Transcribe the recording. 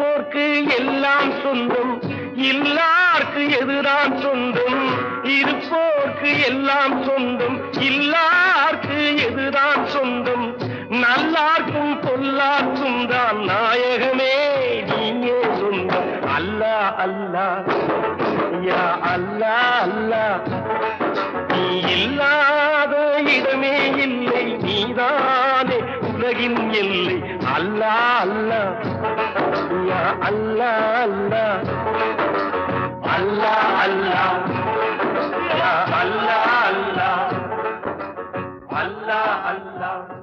இருப்போர்க்கு எல்லாம் சொந்தம் இல்லார்க்கு எதுதான் சொந்தம் இருப்போர்க்கு எல்லாம் சொந்தம் இல்லார்க்கு எதுதான் சொந்தம். நல்லார்க்கும் பொல்லார்க்கும் தான் நாயகமே நீயே சொந்தம். அல்லா அல்லா யா அல்லா அல்லா. நீ இல்லாத இடமே இல்லை நீதானே உலகின் எல்லை. அல்லா அல்லா. யா அல்லா அல்லா. அல்லா அல்லா. யா அல்லா அல்லா. அல்லா அல்லா.